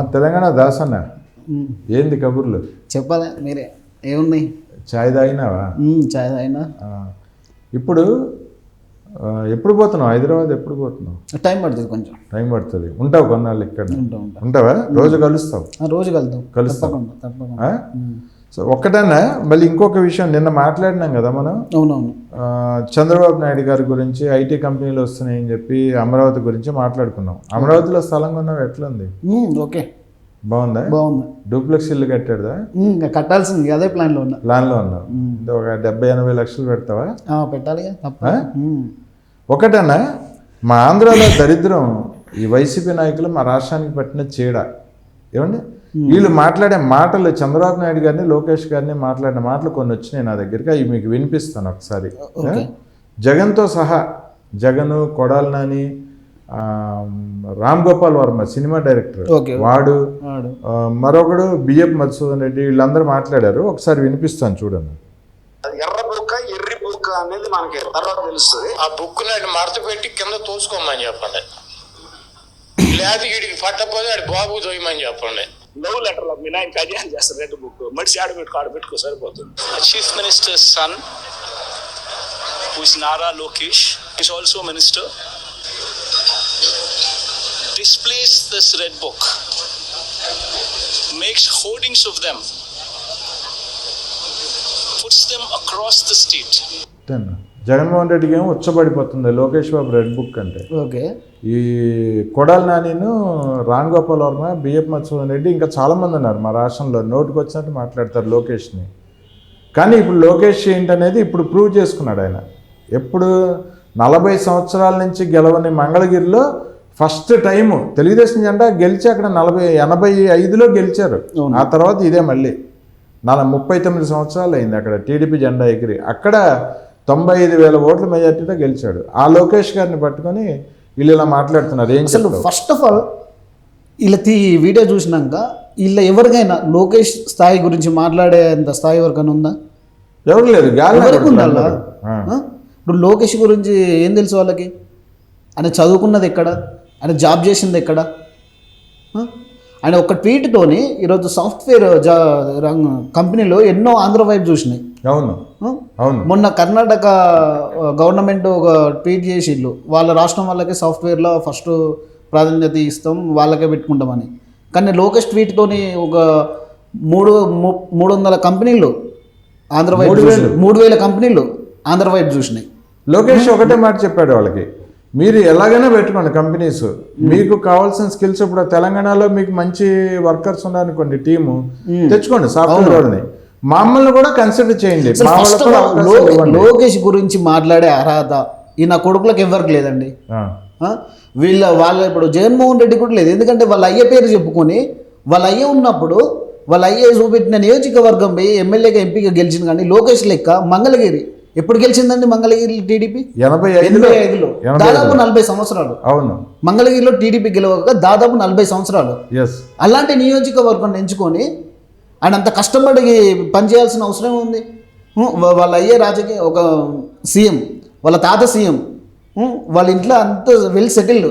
తెలంగాణ దాసన్న. మ్మ్. ఏంది కబుర్లు? చెప్పాలి మీరే. ఏమున్నాయి? చాయ్ తాగినావా? చాయ్ తాగినా. ఇప్పుడు ఎప్పుడు పోతున్నావు? హైదరాబాద్ ఎప్పుడు పోతున్నావు? టైం పడుతుంది కొంచెం. టైం పడుతుంది. ఉంటావు కొన్నాళ్ళు ఇక్కడ. ఉంటా ఉంటా. ఉంటావా? రోజు కలుస్తావు? ఆ, రోజు కలుస్తాం. తప్పకుండా తప్పకుండా? సో ఒక్కటన్నా మళ్ళీ ఇంకొక విషయం నిన్న మాట్లాడినాం కదా మనం? అవునవును. చంద్రబాబు నాయుడు గారి గురించి ఐటీ కంపెనీలు వస్తున్నాయని చెప్పి అమరావతి గురించి మాట్లాడుకున్నాం. అమరావతిలో స్థలం కొన్నావు ఎట్లుంది? ఓకే. బాగుందా? బాగుంది. డూప్లెక్స్ ఇల్లు కట్టాడుదా? కట్టాల్సింది అదే ప్లాన్లో ఉన్నా. ప్లాన్లో ఉన్నావు అంటే ఒక డెబ్బై ఎనభై లక్షలు పెడతావా? పెట్టాలి. ఒకటన్నా మా ఆంధ్రాలో దరిద్రం ఈ వైసీపీ నాయకులు మా రాష్ట్రానికి పట్టిన చీడ. ఏమండి? వీళ్ళు మాట్లాడే మాటలు చంద్రబాబు నాయుడు గారిని లోకేష్ గారిని మాట్లాడిన మాటలు కొన్ని వచ్చినాయి నా దగ్గరికి. అవి మీకు వినిపిస్తాను ఒకసారి. ఓకే. జగన్తో సహా జగన్ కొడాలి నాని ఆ, Ram Gopal Varma cinema director okay వాడు వాడు. మరొకడు బిఎఫ్ మధుసూదన్ రెడ్డి వీళ్ళందరూ మాట్లాడారు. ఒకసారి వినిపిస్తాను చూడండి. అది ఎర్ర బుక్క ఎర్రి బుక్క అనేది మనకి తర్వాత తెలుస్తుంది. ఆ బుక్ నాటి మడత పెట్టి కింద తోసుకోమని చెప్పండి. లేదు వీడికి పట్టకపోతే ఆడి బాబు తోయమని చెప్పండి. no letter of Mina and Kajan just read the book. Mudshad with Karbit Kusar Bodun. A chief minister's son, who is Nara Lokesh, is also a minister, displays this red book, makes hoardings of them, puts them across the state. Then. Jaganmohan రెడ్డికి ఏమో ఉచ్చబడిపోతుంది Lokesh Babu red book అంటే. Okay. ఈ కొడాలి నానిను Ram Gopal Varma BF Madhusudan Reddy ఇంకా చాలామంది ఉన్నారు మా రాష్ట్రంలో. నోటుకు వచ్చినట్టు మాట్లాడతారు లోకేష్ని. కానీ ఇప్పుడు లోకేష్ ఏంటనేది ఇప్పుడు ప్రూవ్ చేసుకున్నాడు ఆయన. ఎప్పుడు నలభై సంవత్సరాల నుంచి గెలవని మంగళగిరిలో ఫస్ట్ టైము తెలుగుదేశం జెండా గెలిచి అక్కడ నలభై ఎనభై ఐదులో గెలిచారు. ఆ తర్వాత ఇదే మళ్ళీ. నల ముప్పై తొమ్మిది సంవత్సరాలు అయింది అక్కడ టీడీపీ జెండా ఎగిరి. అక్కడ తొంభై ఐదు వేల ఓట్ల మెజార్టీతో గెలిచాడు. ఆ లోకేష్ గారిని పట్టుకొని వీళ్ళు ఇలా మాట్లాడుతున్నారు. ఏం అసలు ఫస్ట్ ఆఫ్ ఆల్ వీళ్ళ తీ వీడియో చూసినాక వీళ్ళ ఎవరికైనా లోకేష్ స్థాయి గురించి మాట్లాడేంత స్థాయి ఎవరికైనా ఉందా? ఎవరు గాలి ఎవరికి ఉండాలా? ఇప్పుడు లోకేష్ గురించి ఏం తెలుసు వాళ్ళకి? ఆయన చదువుకున్నది ఎక్కడ? ఆయన జాబ్ చేసింది ఎక్కడ? ఆయన ఒక ట్వీట్తోని ఈరోజు సాఫ్ట్వేర్ జా కంపెనీలో ఎన్నో ఆంధ్ర వైపు చూసినాయి. అవును? అవును. మొన్న కర్ణాటక గవర్నమెంట్ ఒక ట్వీట్ చేసిళ్ళు. వాళ్ళ రాష్ట్రం వాళ్ళకి సాఫ్ట్వేర్లో ఫస్ట్ ప్రాధాన్యత ఇస్తాం వాళ్ళకే పెట్టుకుంటామని. కానీ లోకేష్ ట్వీట్తోని ఒక మూడు మూడు వందల కంపెనీలు ఆంధ్ర వైపు. మూడు వేల. కంపెనీలు ఆంధ్ర వైపు చూసినాయి. లోకేష్ ఒకటే మాట చెప్పాడు వాళ్ళకి. మీరు ఎలాగైనా పెట్టుకోండి కంపెనీస్. మీకు కావాల్సిన స్కిల్స్ ఇప్పుడు తెలంగాణలో మీకు మంచి వర్కర్స్ ఉన్నారనుకోండి టీము తెచ్చుకోండి సాఫ్ట్వేర్ వాళ్ళని. మమ్మల్ని కూడా కన్సిడర్ చేయండి. లోకేష్ గురించి మాట్లాడే అర్హత ఈ నా కొడుకులకు ఎవరికి లేదండి? వీళ్ళ వాళ్ళ ఇప్పుడు జగన్మోహన్ రెడ్డి కూడా లేదు. ఎందుకంటే వాళ్ళ అయ్య పేరు చెప్పుకొని వాళ్ళ అయ్య ఉన్నప్పుడు వాళ్ళ అయ్య చూపెట్టిన నియోజకవర్గం పోయి ఎమ్మెల్యేగా ఎంపీగా గెలిచింది కానీ లోకేష్ లెక్క మంగళగిరి. ఎప్పుడు గెలిచిందండి మంగళగిరి టీడీపీ? ఎనభై ఎనభై ఐదులో. దాదాపు. నలభై సంవత్సరాలు. అవును. మంగళగిరిలో టీడీపీ గెలవక దాదాపు నలభై సంవత్సరాలు. అలాంటి నియోజకవర్గం ఎంచుకొని ఆయన అంత కష్టపడి పనిచేయాల్సిన అవసరం ఉంది వాళ్ళ అయ్యే రాజకీయ ఒక సీఎం వాళ్ళ తాత సీఎం వాళ్ళ ఇంట్లో అంత వెల్ సెటిల్డ్.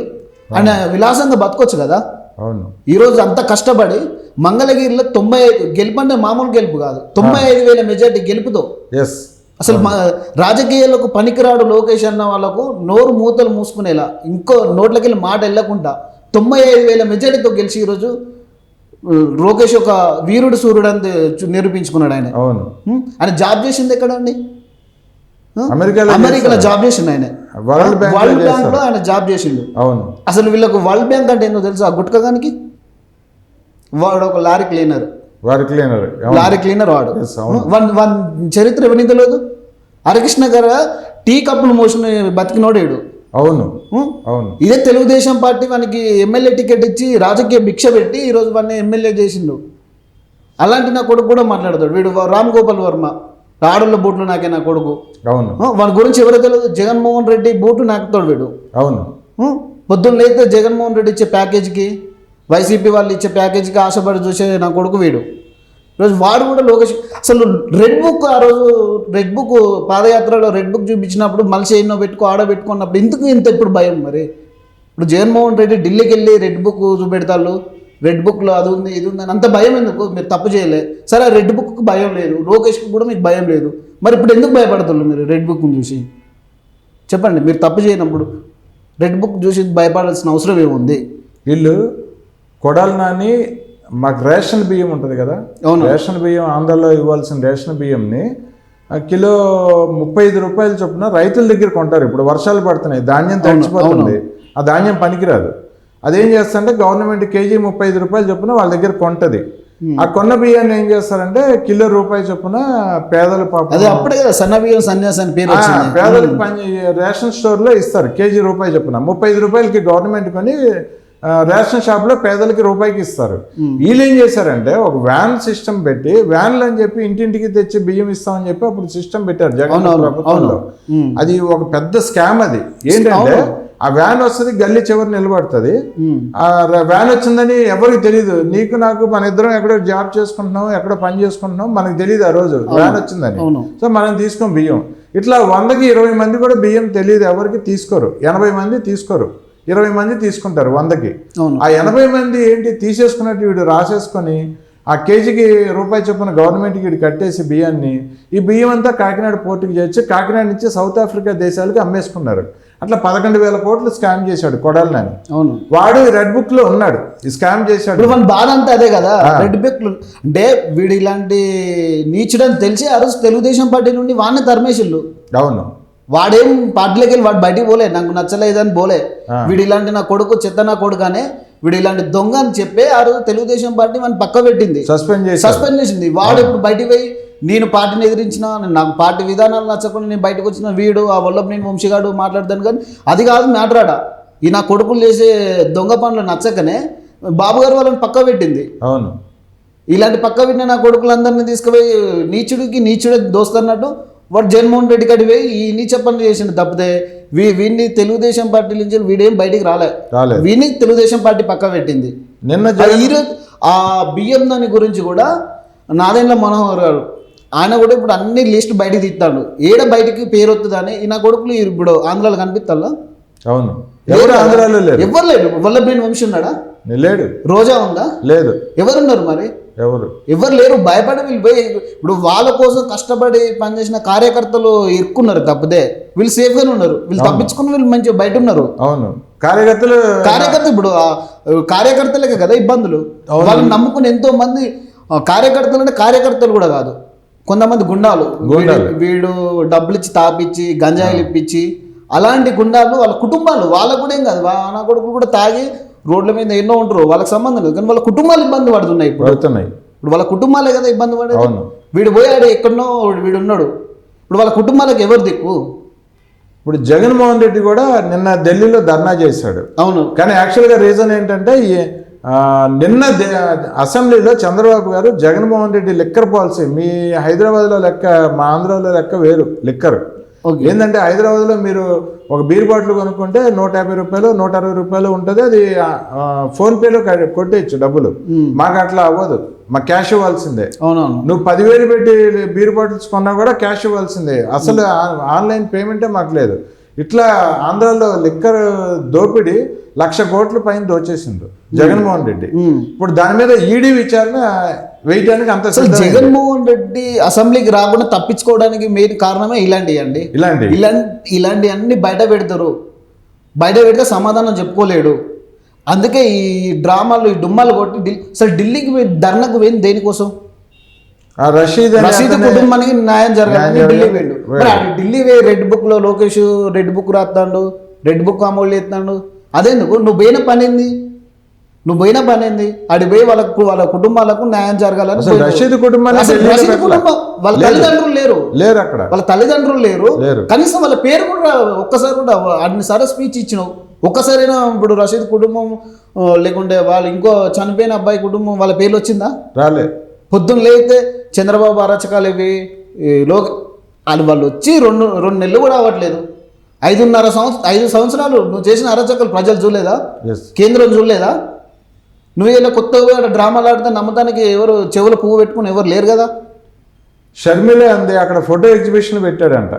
ఆయన విలాసంగా బతకొచ్చు కదా? అవును. ఈరోజు అంత కష్టపడి మంగళగిరిలో తొంభై ఐదు గెలుపు అంటే మామూలు గెలుపు కాదు. తొంభై ఐదు వేల మెజార్టీ గెలుపుతో. ఎస్ అసలు మా రాజకీయాలకు పనికిరాడు లోకేష్ అన్న వాళ్ళకు నోరు మూతలు మూసుకునేలా ఇంకో నోట్లకి మాట వెళ్ళకుండా తొంభై ఐదు వేల మెజారిటీతో గెలిచి ఈరోజు లోకేష్ ఒక వీరుడు సూర్యుడు అని నిరూపించుకున్నాడు ఆయన. అవును? ఆయన జాబ్ చేసింది ఎక్కడండి? అమెరికాలో అమెరికాలో. జాబ్ చేసిండు ఆయన. వరల్డ్ బ్యాంక్ వరల్డ్ బ్యాంక్లో ఆయన జాబ్ చేసిండు. అవును. అసలు వీళ్ళకు వరల్డ్ బ్యాంక్ అంటే ఏందో తెలుసా? ఆ గుట్కగానికి? వాడు ఒక లారీ క్లీనర్. వారి క్లీనర్. లారీ క్లీనర్ వాడు. వన్ వన్ చరిత్ర ఎవరిని తెలియదు హరికృష్ణ గారు టీ కప్పులు మోసిన బతికినోడేడు. అవును? అవును. ఇదే తెలుగుదేశం పార్టీ మనకి ఎమ్మెల్యే టికెట్ ఇచ్చి రాజకీయ భిక్ష పెట్టి ఈరోజు వాడిని ఎమ్మెల్యే చేసిండు. అలాంటి నా కొడుకు కూడా మాట్లాడతాడు. వీడు రామ్ గోపాల్ వర్మ. ఆడళ్ళ బూట్లు నాకే నా కొడుకు. అవును? వాడి గురించి ఎవరో తెలియదు జగన్మోహన్ రెడ్డి బూటు నాకుతాడు వీడు. అవును? పొద్దున్న లేతే జగన్మోహన్ రెడ్డి ఇచ్చే ప్యాకేజీకి వైసీపీ వాళ్ళు ఇచ్చే ప్యాకేజీకి ఆశపడి చూసే నా కొడుకు వీడు. రోజు వాడు కూడా లోకేష్ అసలు రెడ్ బుక్ ఆ రోజు రెడ్ బుక్ పాదయాత్రలో రెడ్ బుక్ చూపించినప్పుడు మనిషి ఎన్నో పెట్టుకో ఆడ పెట్టుకున్నప్పుడు ఎందుకు ఇంత ఇప్పుడు భయం మరి? ఇప్పుడు జగన్మోహన్ రెడ్డి ఢిల్లీకి వెళ్ళి రెడ్ బుక్ చూపెడతాళ్ళు రెడ్ బుక్లో అది ఉంది ఇది ఉంది అని అంత భయం ఎందుకు? మీరు తప్పు చేయలే. సరే ఆ రెడ్ బుక్కి భయం లేదు. లోకేష్కి కూడా మీకు భయం లేదు. మరి ఇప్పుడు ఎందుకు భయపడుతున్నారు మీరు రెడ్ బుక్ని చూసి? చెప్పండి మీరు తప్పు చేయనప్పుడు రెడ్ బుక్ చూసి భయపడాల్సిన అవసరం ఏముంది? వీళ్ళు కొడాలి నాని మాకు రేషన్ బియ్యం ఉంటుంది కదా. రేషన్ బియ్యం ఆంధ్రలో ఇవ్వాల్సిన రేషన్ బియ్యంని కిలో ముప్పై ఐదు రూపాయలు చొప్పున రైతుల దగ్గర కొంటారు. ఇప్పుడు వర్షాలు పడుతున్నాయి ధాన్యం తడిచిపోతుంది. ఆ ధాన్యం పనికిరాదు. అదేం చేస్తారంటే గవర్నమెంట్ కేజీ ముప్పై ఐదు రూపాయలు చొప్పున వాళ్ళ దగ్గర కొంటది. ఆ కొన్న బియ్యాన్ని ఏం చేస్తారంటే కిలో రూపాయి చొప్పున పేదల పాపం అప్పుడే కదా సన్న బియ్యం సన్యాసి అని పేరు పేదలకు పని రేషన్ స్టోర్లో ఇస్తారు కేజీ రూపాయి చొప్పున. ముప్పై ఐదు రూపాయలకి గవర్నమెంట్ కొని రేషన్ షాప్లో పేదలకి రూపాయికి ఇస్తారు. వీళ్ళు ఏం చేశారంటే ఒక వ్యాన్ సిస్టమ్ పెట్టి వ్యాన్లు అని చెప్పి ఇంటింటికి తెచ్చి బియ్యం ఇస్తామని చెప్పి అప్పుడు సిస్టమ్ పెట్టారు జగన్ ప్రభుత్వంలో. అది ఒక పెద్ద స్కామ్ అది. ఏంటంటే ఆ వ్యాన్ వస్తుంది గల్లీ చివరి నిలబడుతుంది. ఆ వ్యాన్ వచ్చిందని ఎవరికి తెలియదు నీకు నాకు మన ఇద్దరం ఎక్కడో జాబ్ చేసుకుంటున్నాం ఎక్కడో పని చేసుకుంటున్నాం మనకు తెలియదు ఆ రోజు. వ్యాన్ వచ్చిందని. సో మనం తీసుకోం బియ్యం. ఇట్లా వందకి ఇరవై మంది కూడా బియ్యం తెలియదు ఎవరికి తీసుకోరు. ఎనభై మంది తీసుకోరు. ఇరవై మంది తీసుకుంటారు వందకి. ఆ ఎనభై మంది ఏంటి తీసేసుకున్నట్టు వీడు రాసేసుకొని ఆ కేజీకి రూపాయి చొప్పున గవర్నమెంట్కి వీడు కట్టేసి బియ్యాన్ని ఈ బియ్యం అంతా కాకినాడ పోర్టుకి చేర్చి కాకినాడ నుంచి సౌత్ ఆఫ్రికా దేశాలకు అమ్మేసుకున్నారు. అట్లా పదకొండు వేల కోట్లు స్కామ్ చేశాడు కొడాలి నాని. అవును. వాడు రెడ్ బుక్లో ఉన్నాడు ఈ స్కామ్ చేశాడు. మన బాధ అంతా అదే కదా రెడ్ బుక్ అంటే వీడు ఇలాంటి నీచుడని తెలిసి ఆ రోజు తెలుగుదేశం పార్టీ నుండి వాడిని తరిమేసిళ్ళు. అవును. వాడేం పార్టీలోకి వెళ్ళి వాడు బయటికి పోలే నాకు నచ్చలేదని పోలే. వీడు ఇలాంటి నా కొడుకు చెత్త నా కొడుకు వీడు ఇలాంటి దొంగ అని చెప్పి ఆ రోజు తెలుగుదేశం పార్టీ మన పక్క పెట్టింది. సస్పెండ్ చేశారు. సస్పెండ్ చేసింది. వాడు ఇప్పుడు బయటికి పోయి నేను పార్టీని ఎదిరించిన నాకు పార్టీ విధానాలు నచ్చకుండా నేను బయటకు వచ్చిన వీడు ఆ వల్ల నేను వంశీగాడు మాట్లాడతాను కానీ అది కాదు మ్యాటర్ ఆడ. ఈ నా కొడుకులు చేసే దొంగ పనులు నచ్చకనే బాబు గారు వాళ్ళని పక్క పెట్టింది. అవును. ఇలాంటి పక్క పెట్టిన నా కొడుకులందరినీ తీసుకుపోయి నీచుడికి నీచుడే దోస్తన్నట్టు వాడు జగన్మోహన్ రెడ్డి కాడికి పోయి ఈ నీచ పనులు చేసిండు తప్పితే వీ వీడిని తెలుగుదేశం పార్టీ నుంచి వీడేం బయటికి రాలే. రాలేదు వీడిని తెలుగుదేశం పార్టీ పక్క పెట్టింది. నిన్న ఈరోజు ఆ బియ్యం దాని గురించి కూడా నాదెండ్ల మనోహర్ గారు ఆయన కూడా ఇప్పుడు అన్ని లిస్ట్ బయటికి తీస్తాడు ఏడ బయటికి పేరు వస్తుందని ఈ నా కొడుకులు ఇప్పుడు ఆంధ్రాలో కనిపిస్తాలా అవును. ఎవరు ఆంధ్రాలో లేరు? ఎవరు లేరు వల్లభేని వంశీ ఉన్నాడా? లేడు. రోజా ఉందా? లేదు. ఎవరున్నారు మరి? ఎవరు? ఎవరు లేరు భయపడి వీళ్ళు పోయి ఇప్పుడు వాళ్ళ కోసం కష్టపడి పనిచేసిన కార్యకర్తలు ఇరుక్కున్నారు తప్పితే వీళ్ళు సేఫ్గానే ఉన్నారు. వీళ్ళు తప్పించుకుని వీళ్ళు మంచిగా బయట ఉన్నారు. అవును. కార్యకర్తలు కార్యకర్త ఇప్పుడు కార్యకర్తలకే కదా ఇబ్బందులు. వాళ్ళని నమ్ముకుని ఎంతో మంది కార్యకర్తలు అంటే కార్యకర్తలు కూడా కాదు. కొంతమంది గుండాలు. వీడు- డబ్బులు ఇచ్చి తాపిచ్చి గంజాయిలు ఇప్పించి అలాంటి గుండాలు వాళ్ళ కుటుంబాలు. వాళ్ళకు కూడా ఏం కాదు. వా- నా కొడుకులు కూడా తాగి రోడ్ల మీద ఎన్నో ఉంటారు. వాళ్ళకి సంబంధం లేదు. కానీ వాళ్ళ కుటుంబాలు ఇబ్బంది పడుతున్నాయి ఇప్పుడు. పడుతున్నాయి. ఇప్పుడు వాళ్ళ కుటుంబాలే కదా ఇబ్బంది పడేది. అవును. వీడు పోయాడు ఎక్కడనో వీడు ఉన్నాడు. ఇప్పుడు వాళ్ళ కుటుంబాలకు ఎవరు దిక్కు? ఇప్పుడు జగన్మోహన్ రెడ్డి కూడా నిన్న ఢిల్లీలో ధర్నా చేశాడు. అవును. కానీ యాక్చువల్గా రీజన్ ఏంటంటే నిన్న అసెంబ్లీలో చంద్రబాబు గారు జగన్మోహన్ రెడ్డి లిక్కర్ పాలసీ మీ హైదరాబాద్లో లెక్క మా ఆంధ్రాలో లెక్క వేరు లిక్కర్. ఓకే. ఏంటంటే హైదరాబాద్లో మీరు ఒక బీర్ బాటిల్ కొనుక్కుంటే నూట యాభై రూపాయలు నూట అరవై రూపాయలు ఉంటుంది. అది ఫోన్పేలో కొట్టేయచ్చు డబ్బులు. మాకు అట్లా అవ్వదు. మా క్యాష్ ఇవ్వాల్సిందే. అవునవును. నువ్వు పదివేలు పెట్టి బీర్ బాటిల్స్ కొన్నా కూడా క్యాష్ ఇవ్వాల్సిందే. అసలు ఆన్లైన్ పేమెంటే మాకు లేదు. ఇట్లా ఆంధ్రాలో లిక్కర్ దోపిడీ లక్ష కోట్ల పైన దోచేసిండు జగన్మోహన్ రెడ్డి. ఇప్పుడు దాని మీద ఈడీ విచారణ వేయడానికి అంత. జగన్మోహన్ రెడ్డి అసెంబ్లీకి రాకుండా తప్పించుకోవడానికి మెయిన్ కారణమే ఇలాంటివి అండి. ఇలాంటి. ఇలాంటి ఇలాంటి అన్ని బయట పెడతారు. బయట పెడితే సమాధానం చెప్పుకోలేడు. అందుకే ఈ డ్రామాలు ఈ డుమ్మాలు కొట్టి అసలు ఢిల్లీకి ధర్నకు పోయింది దేనికోసం? ఆ రషీద్ అతనే- కుటుంబానికి న్యాయం జరగాలని ఢిల్లీ. పోయిండు ఢిల్లీ పోయి రెడ్ బుక్లో లోకేష్ రెడ్ బుక్ రాస్తాడు రెడ్ బుక్ అమలు చేస్తాడు అదెందుకు? నువ్వు పోయిన పని ఏంది? నువ్వు పోయిన పని ఏంది? ఆడి పోయి వాళ్ళకు వాళ్ళ కుటుంబాలకు న్యాయం జరగాలని. రషీద్ రషీద్. కుటుంబం వాళ్ళ లేదు. తల్లిదండ్రులు లేరు. లేరు అక్కడ. వాళ్ళ తల్లిదండ్రులు లేరు. కనీసం వాళ్ళ పేరు కూడా ఒక్కసారి కూడా అన్నిసార్లు స్పీచ్ ఇచ్చినావు. ఒక్కసారైనా ఇప్పుడు రషీద్ కుటుంబం లేకుంటే వాళ్ళు ఇంకో చనిపోయిన అబ్బాయి కుటుంబం వాళ్ళ పేర్లు వచ్చిందా? రాలే. పొద్దున్న లేతే చంద్రబాబు అరచకాలు ఇవి ఈ లోక వాళ్ళు వాళ్ళు వచ్చి రెండు రెండు నెలలు కూడా అవ్వట్లేదు. ఐదున్నర సంవత్సరం ఐదు సంవత్సరాలు నువ్వు చేసిన అరచకాలు ప్రజలు చూడలేదా? కేంద్రం చూడలేదా? నువ్వు ఇలా కొత్తగా డ్రామాలు ఆడితే నమ్మటానికి ఎవరు చెవుల పువ్వు పెట్టుకుని ఎవరు లేరు కదా? షర్మిలే అంది అక్కడ ఫోటో ఎగ్జిబిషన్ పెట్టాడంట.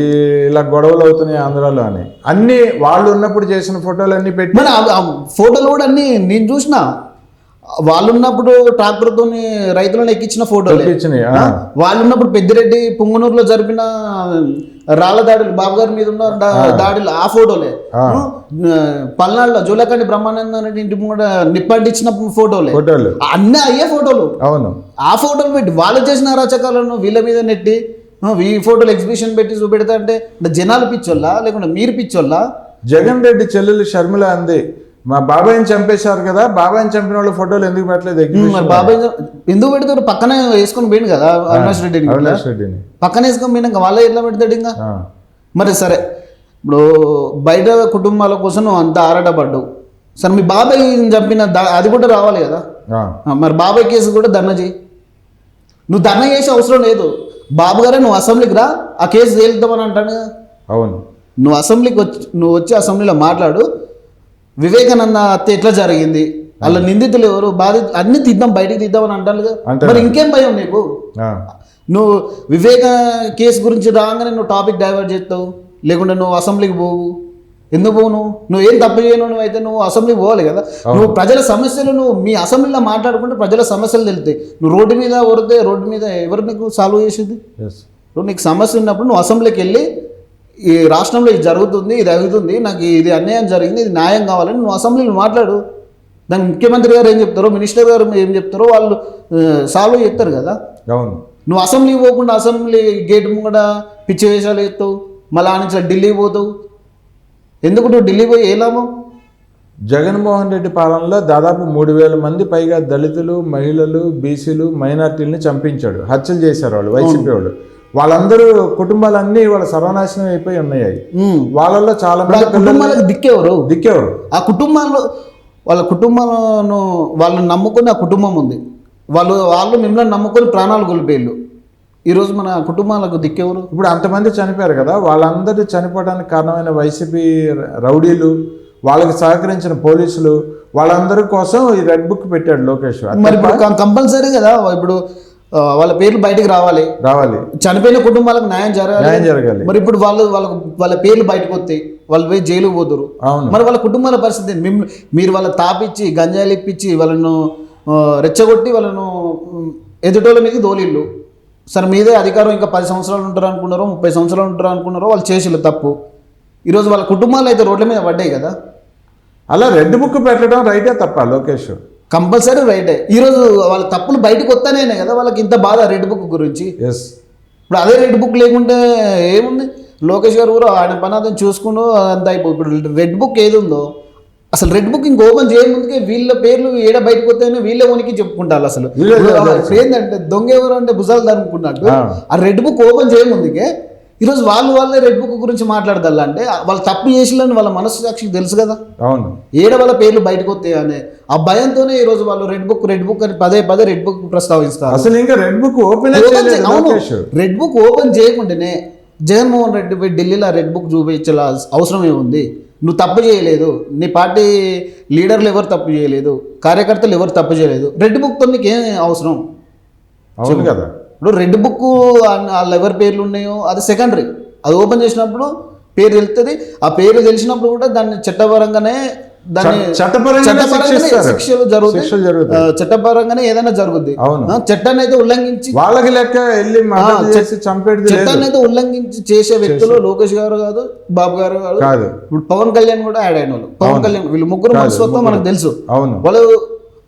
ఈ ఇలా గొడవలు అవుతున్నాయి ఆంధ్రాలో అని. అన్ని వాళ్ళు ఉన్నప్పుడు చేసిన ఫోటోలు అన్ని పెట్టి ఫోటోలు కూడా అన్ని నేను చూసిన. వాళ్ళు ఉన్నప్పుడు ట్రాక్టర్తో రైతులను ఎక్కించిన ఫోటోలే. ఎక్కించినాయి, ఆ. ఆ? వాళ్ళు ఉన్నప్పుడు పెద్దిరెడ్డి పుంగనూరులో జరిపిన రాళ్ళ దాడులు బాబు గారి మీద ఉన్న దాడులు ఆ ఫోటోలే. పల్నాడులో జూలకండి బ్రహ్మానంద రెడ్డి ఇంటి ముంగట నిప్పంటించిన ఫోటోలే. ఫోటోలు. అన్నీ అయ్యే ఫోటోలు. అవును. ఆ ఫోటోలు పెట్టి వాళ్ళు చేసిన అరాచకాలను వీళ్ళ మీద నెట్టి ఈ ఫోటోలు ఎగ్జిబిషన్ పెట్టి చూపెడతా అంటే అంటే జనాలు పిచ్చోళ్ళా? లేకుంటే మీరు పిచ్చోళ్ళా? జగన్ రెడ్డి చెల్లెలు షర్మిల అంది మా బాబాయ్ని చంపేశారు కదా బాబాయ్ని చంపిన వాళ్ళ ఫోటోలు ఎందుకు పెట్టలేదు మరి బాబాయ్ ఎందుకు పెడతారు? పక్కనే వేసుకొని పోయింది కదా అవినాష్ రెడ్డిని. అవినాష్ రెడ్డిని. పక్కన వేసుకొని పోయినాక వాళ్ళే ఎట్లా పెడతాడు ఇంకా. మరి సరే ఇప్పుడు బయట కుటుంబాల కోసం నువ్వు అంత ఆరాటపడ్డావు. సరే మీ బాబాయ్ చంపిన అది కూడా రావాలి కదా? మరి బాబాయ్ కేసు కూడా ధర్నా చేయి. నువ్వు ధర్నా చేసే అవసరం లేదు. బాబు గారే నువ్వు అసెంబ్లీకి రా. ఆ కేసు తేలుద్దామని అంటాను కదా. అవును. నువ్వు అసెంబ్లీకి వచ్చి నువ్వు వచ్చి అసెంబ్లీలో మాట్లాడు. వివేకానంద హత్య ఎట్లా జరిగింది? వాళ్ళ నిందితులు ఎవరు? బాధిత అన్ని తీద్దాం బయటికి తీద్దామని అంటారు కదా. మరి ఇంకేం భయం నీకు. నువ్వు వివేక కేసు గురించి రాగానే నువ్వు టాపిక్ డైవర్ట్ చేస్తావు. లేకుంటే నువ్వు అసెంబ్లీకి పోవు. ఎందుకు పోవు నువ్వు? నువ్వు ఏం తప్పు చేయను నువ్వు అయితే నువ్వు అసెంబ్లీకి పోవాలి కదా. నువ్వు ప్రజల సమస్యలు నువ్వు మీ అసెంబ్లీలో మాట్లాడుకుంటే ప్రజల సమస్యలు తెలుస్తాయి నువ్వు రోడ్డు మీద వరితే రోడ్డు మీద ఎవరు నీకు సాల్వ్ చేసేది? Yes. ఇప్పుడు నీకు సమస్య ఉన్నప్పుడు నువ్వు అసెంబ్లీకి వెళ్ళి ఈ రాష్ట్రంలో ఇది జరుగుతుంది ఇది అవుతుంది నాకు ఇది అన్యాయం జరిగింది ఇది న్యాయం కావాలని నువ్వు అసెంబ్లీలో మాట్లాడు. దానికి ముఖ్యమంత్రి గారు ఏం చెప్తారో మినిస్టర్ గారు ఏం చెప్తారో వాళ్ళు సాల్వ్ చేస్తారు కదా. అవును. నువ్వు అసెంబ్లీ పోకుండా అసెంబ్లీ గేట్ ముంగట పిచ్చి వేషాలు ఎత్తావు మళ్ళీ ఆ నుంచి ఢిల్లీ పోతావు. ఎందుకు నువ్వు ఢిల్లీ పోయి ఏ లాభం? జగన్మోహన్ రెడ్డి పాలనలో దాదాపు మూడు వేల మంది పైగా దళితులు మహిళలు బీసీలు మైనార్టీలని చంపించాడు హత్యలు చేశారు వాళ్ళు వైసీపీ వాళ్ళు. వాళ్ళందరూ కుటుంబాలన్నీ వాళ్ళ సర్వనాశనం అయిపోయి ఉన్నాయి ఉమ్. వాళ్ళల్లో చాలా మంది కుటుంబాలకు దిక్కెవరు? దిక్కేవారు. ఆ కుటుంబాల్లో వాళ్ళ కుటుంబాలను వాళ్ళని నమ్ముకుని ఆ కుటుంబం ఉంది. వాళ్ళు వాళ్ళు మిమ్మల్ని నమ్ముకొని ప్రాణాలు కోల్పోయారు ఈరోజు మన కుటుంబాలకు దిక్కెవరు? ఇప్పుడు అంతమంది చనిపోయారు కదా వాళ్ళందరూ చనిపోవడానికి కారణమైన వైసీపీ రౌడీలు వాళ్ళకి సహకరించిన పోలీసులు వాళ్ళందరి కోసం ఈ రెడ్ బుక్ పెట్టాడు లోకేష్. మరి కంపల్సరీ కదా ఇప్పుడు వాళ్ళ పేర్లు బయటికి రావాలి. రావాలి. చనిపోయిన కుటుంబాలకు న్యాయం జరగాలి. న్యాయం జరగాలి. మరి ఇప్పుడు వాళ్ళు వాళ్ళకు వాళ్ళ పేర్లు బయటకు వస్తాయి వాళ్ళు పోయి జైలుకు పోతారు. అవును. మరి వాళ్ళ కుటుంబాల పరిస్థితి మీరు వాళ్ళ తాపిచ్చి గంజాయిలు ఇప్పించి వాళ్ళను రెచ్చగొట్టి వాళ్ళను ఎదుటోళ్ళ మీద దోలిళ్ళు. సరే మీదే అధికారం ఇంకా పది సంవత్సరాలు ఉంటారు అనుకున్నారో ముప్పై సంవత్సరాలు ఉంటారు అనుకున్నారో వాళ్ళు చేసిళ్ళు తప్పు. ఈరోజు వాళ్ళ కుటుంబాలు అయితే రోడ్ల మీద పడ్డాయి కదా. అలా రెడ్ బుక్ పెట్టడం రైటే తప్ప లోకేష్. కంపల్సరీ రైటే. ఈరోజు వాళ్ళ తప్పులు బయటకు వస్తానే కదా వాళ్ళకి ఇంత బాధ రెడ్ బుక్ గురించి? ఎస్ ఇప్పుడు అదే రెడ్ బుక్ లేకుంటే ఏముంది? లోకేష్ గారు కూడా ఆయన పని అతను చూసుకుని అంత అయిపో ఇప్పుడు రెడ్ బుక్ ఏది ఉందో అసలు రెడ్ బుక్ ఇంక ఓపెన్ చేయముందుకే వీళ్ళ పేర్లు ఏడ బయటకు వస్తాయని వీళ్ళే ఉనికి చెప్పుకుంటారు అసలు. ఏంటంటే దొంగ ఎవరు అంటే భుజాలు తరుముకున్నట్టు. ఆ. ఆ రెడ్ బుక్ ఓపెన్ చేయముందుకే ఈరోజు వాళ్ళు వాళ్ళే రెడ్ బుక్ గురించి మాట్లాడదాం అంటే వాళ్ళు తప్పు చేసిలని వాళ్ళ మనస్సాక్షికి తెలుసు కదా? అవును. ఏడ వాళ్ళ పేర్లు బయటకు వస్తాయి అనే ఆ భయంతోనే ఈరోజు వాళ్ళు రెడ్ బుక్ రెడ్ బుక్ అని పదే పదే రెడ్ బుక్ ప్రస్తావిస్తారు. అసలు ఇంకా రెడ్ బుక్ ఓపెన్ అవును. రెడ్ బుక్ ఓపెన్ చేయకుండానే జగన్మోహన్ రెడ్డి పోయి ఢిల్లీలో రెడ్ బుక్ చూపించాల అవసరం ఏముంది నువ్వు తప్పు చేయలేదు. నీ పార్టీ లీడర్లు ఎవరు తప్పు చేయలేదు? కార్యకర్తలు ఎవరు తప్పు చేయలేదు? రెడ్ బుక్తో నీకు ఏం అవసరం? అవును కదా. ఇప్పుడు రెడ్ బుక్ వాళ్ళు ఎవరి పేర్లు ఉన్నాయో అది సెకండరీ అది ఓపెన్ చేసినప్పుడు పేరు తెలుస్తుంది ఆ పేరు తెలిసినప్పుడు కూడా దాన్ని చట్టపరంగానే దాన్ని. శిక్షలు. ఆ, చట్టపరంగానే ఏదైనా జరుగుద్ది. చట్టాన్ని అయితే ఉల్లంఘించి వాళ్ళకి లెక్క వెళ్ళి చట్టాన్ని అయితే ఉల్లంఘించి చేసే వ్యక్తులు లోకేష్ గారు కాదు బాబు గారు కాదు. ఇప్పుడు పవన్ కళ్యాణ్ కూడా యాడ్ అయిన వాళ్ళు పవన్ కళ్యాణ్ వీళ్ళు ముగ్గురు మనస్తత్వం మనకు తెలుసు. అవును. వాళ్ళు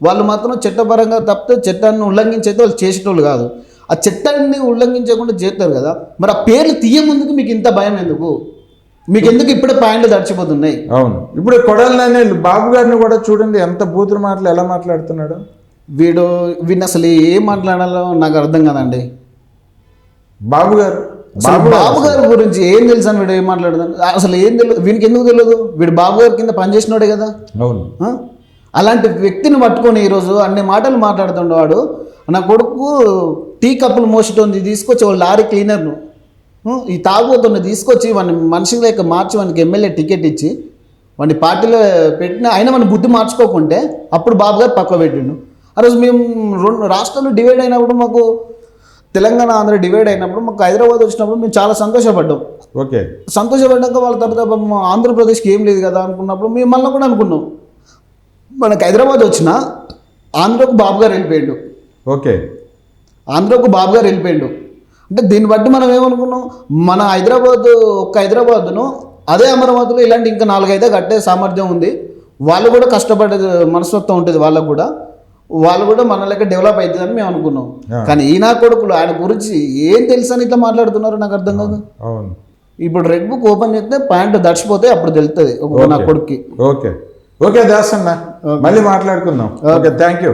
వాళ్ళు మాత్రం చట్టపరంగా తప్పితే చట్టాన్ని ఉల్లంఘించి అయితే వాళ్ళు చేసేటోళ్ళు కాదు. ఆ చట్టాన్ని ఉల్లంఘించకుండా చేస్తారు కదా. మరి ఆ పేర్లు తీయ ముందుకు మీకు ఇంత భయం ఎందుకు? మీకు ఎందుకు ఇప్పుడే పాయింట్లు దడిచిపోతున్నాయి అవును. ఇప్పుడు కొడాలని బాబు గారిని కూడా చూడండి ఎంత బూతులు మాటలు ఎలా మాట్లాడుతున్నాడు? వీడు వీడిని అసలు ఏం మాట్లాడాలో నాకు అర్థం కాదండి. బాబు గారు బాబు బాబు గారి గురించి ఏం తెలుసు అని వీడు ఏం మాట్లాడదాను అసలు ఏం తెలియదు వీనికి ఎందుకు తెలియదు వీడు బాబు గారి కింద పనిచేసినోడే కదా. అవును? అలాంటి వ్యక్తిని పట్టుకొని ఈరోజు అన్ని మాటలు మాట్లాడుతుండే వాడు. నా కొడుకు టీ కప్పులు మోసటోంది తీసుకొచ్చి వాళ్ళ లారీ క్లీనర్ను? ఈ తాగుబోతున్న తీసుకొచ్చి వాడిని మనిషి లేక మార్చి వానికి ఎమ్మెల్యే టికెట్ ఇచ్చి వాడిని పార్టీలో పెట్టిన అయినా మన బుద్ధి మార్చుకోకుంటే అప్పుడు బాబు గారు పక్క పెట్టిండు. ఆ రోజు మేము రెండు రాష్ట్రాలు డివైడ్ అయినప్పుడు మాకు తెలంగాణ ఆంధ్ర డివైడ్ అయినప్పుడు మాకు హైదరాబాద్ వచ్చినప్పుడు మేము చాలా సంతోషపడ్డాం. ఓకే. సంతోషపడ్డాక వాళ్ళ తర్వాత ఆంధ్రప్రదేశ్కి ఏం లేదు కదా అనుకున్నప్పుడు మేము మళ్ళీ కూడా అనుకున్నాం. మనకు హైదరాబాద్ వచ్చిన ఆంధ్రకు బాబు గారు వెళ్ళిపోయాడు. ఓకే. ఆంధ్రకు బాబు గారు వెళ్ళిపోయాడు. అంటే దీన్ని బట్టి మనం ఏమనుకున్నాం? మన హైదరాబాద్ ఒక్క హైదరాబాద్ను అదే అమరావతిలో ఇలాంటి ఇంకా నాలుగైదే కట్టే సామర్థ్యం ఉంది. వాళ్ళు కూడా కష్టపడే మనస్తత్వం ఉంటుంది వాళ్ళకు కూడా. వాళ్ళు కూడా మన లెక్క డెవలప్ అవుతుందని మేము అనుకున్నాం. కానీ ఈయన కొడుకులు ఆయన గురించి ఏం తెలుసని ఇట్లా మాట్లాడుతున్నారు నాకు అర్థం కాదు. ఇప్పుడు రెడ్ బుక్ ఓపెన్ చేస్తే ప్యాంట్ దడిచిపోతే అప్పుడు తెలుస్తుంది ఒక నా. కొడుక్కి. ఓకే. ఓకే దాస్ అన్న మళ్ళీ మాట్లాడుకుందాం. Okay thank you